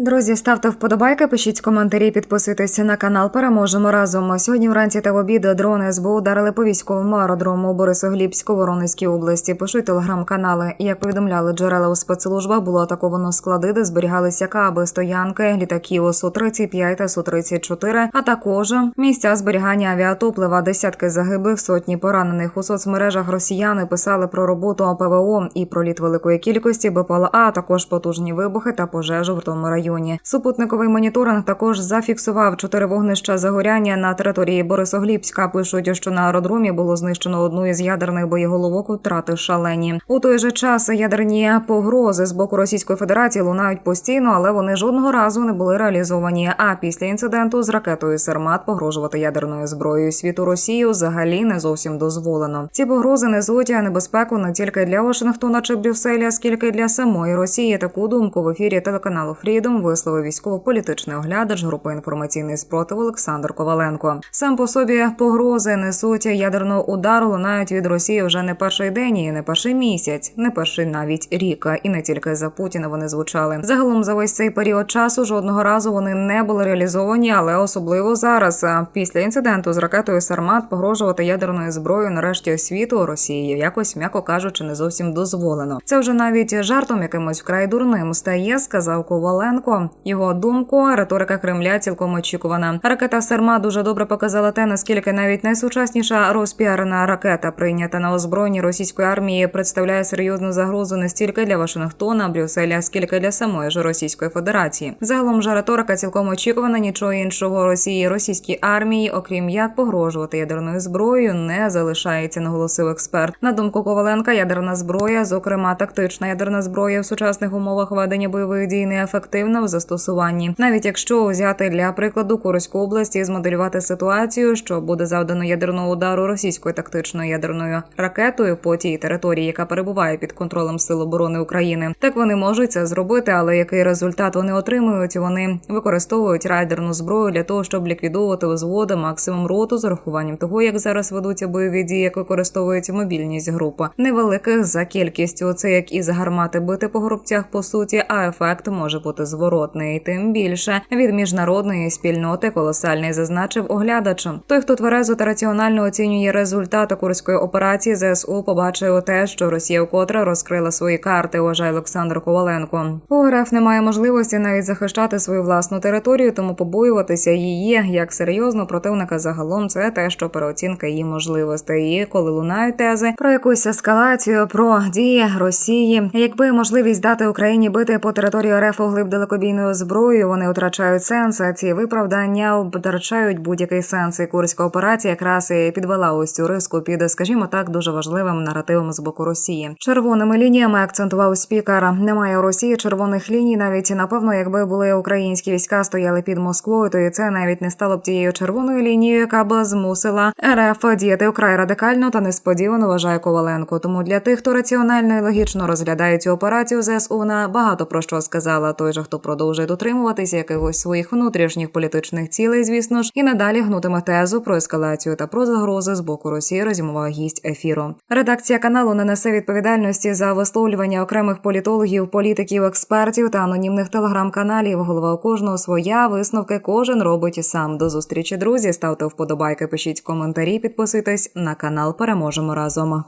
Друзі, ставте вподобайки, пишіть коментарі, підписуйтесь на канал. Переможемо разом. Сьогодні вранці та в обід дрони СБУ ударили по військовому аеродрому Борисоглібську, Воронезькій області. Пишуть телеграм-канали. Як повідомляли джерела у спецслужбах, було атаковано склади, де зберігалися каби, стоянки, літаків су 35 та су 34 а також місця зберігання авіатоплива, десятки загиблих, сотні поранених. У соцмережах росіяни писали про роботу ПВО і про літ великої кількості БПЛА, а також потужні вибухи та пожежу в тому районі. Супутниковий моніторинг також зафіксував чотири вогнища загоряння на території Борисоглібська. Пишуть, що на аеродромі було знищено одну із ядерних боєголовок. Втрати шалені. У той же час ядерні погрози з боку Російської Федерації лунають постійно, але вони жодного разу не були реалізовані. А після інциденту з ракетою Сермат погрожувати ядерною зброєю світу Росію взагалі не зовсім дозволено. Ці погрози несуть небезпеку не тільки для Вашингтона чи Брюсселя, скільки для самої Росії. Таку думку в ефірі телеканалу Висловив військово-політичний оглядач групи інформаційний спротив Олександр Коваленко. Сам по собі погрози несуть ядерного удару лунають від Росії вже не перший день, і не перший місяць, не перший навіть рік. І не тільки за Путіна вони звучали. Загалом за весь цей період часу жодного разу вони не були реалізовані, але особливо зараз. Після інциденту з ракетою Сармат погрожувати ядерною зброєю нарешті світу Росії якось, м'яко кажучи, не зовсім дозволено. Це вже навіть жартом якимось вкрай дурним стає, сказав Коваленко. Його думку, риторика Кремля цілком очікувана. Ракета Сарма дуже добре показала те, наскільки навіть найсучасніша розпіарена ракета, прийнята на озброєнні російської армії, представляє серйозну загрозу не стільки для Вашингтона, Брюсселя, скільки для самої ж Російської Федерації. Загалом же риторика цілком очікувана. Нічого іншого Росії російській армії, окрім як погрожувати ядерною зброєю, не залишається, наголосив експерт. На думку Коваленка, ядерна зброя, зокрема тактична ядерна зброя в сучасних умовах ведення бойових дій, неефективна в застосуванні, навіть якщо взяти для прикладу Курську область і змоделювати ситуацію, що буде завдано ядерного удару російською тактичною ядерною ракетою по тій території, яка перебуває під контролем Сил оборони України. Так вони можуть це зробити, але який результат вони отримують? Вони використовують райдерну зброю для того, щоб ліквідовувати взводи максимум роту з урахуванням того, як зараз ведуться бойові дії, як використовують мобільність групи невеликих за кількістю. Це як із гармати бити по грубцях по суті, а ефект може бути зворотний. Тим більше від міжнародної спільноти колосальний зазначив оглядачем. Той, хто тверезо та раціонально оцінює результати курської операції, ЗСУ побачив те, що Росія вкотре розкрила свої карти. Вважає Олександр Коваленко. У РФ немає можливості навіть захищати свою власну територію, тому побоюватися її як серйозно противника загалом це те, що переоцінка її можливостей. І коли лунають тези про якусь ескалацію, про дії Росії, якби можливість дати Україні бити по території РФ углиб далекобійною зброєю, вони втрачають сенс. А ці виправдання втрачають будь-який сенс. І курська операція якраз і підвела ось цю риску під, скажімо так, дуже важливим наративом з боку Росії. Червоними лініями акцентував спікер. Немає у Росії червоних ліній. Навіть напевно, якби були українські війська стояли під Москвою, то і це навіть не стало б тією червоною лінією, яка б змусила РФ діяти вкрай радикально та несподівано вважає Коваленко. Тому для тих, хто раціонально і логічно розглядає цю операцію, ЗСУ вона багато про що сказала. Той же, хто продовжує дотримуватися якихось своїх внутрішніх політичних цілей, звісно ж, і надалі гнутиме тезу про ескалацію та про загрози з боку Росії. Розімова гість ефіру. Редакція каналу не несе відповідальності за висловлювання окремих політологів, політиків, експертів та анонімних телеграм-каналів. Голова у кожного своя висновки кожен робить сам. До зустрічі, друзі. Ставте вподобайки, пишіть коментарі, підписуйтесь на канал. Переможемо разом.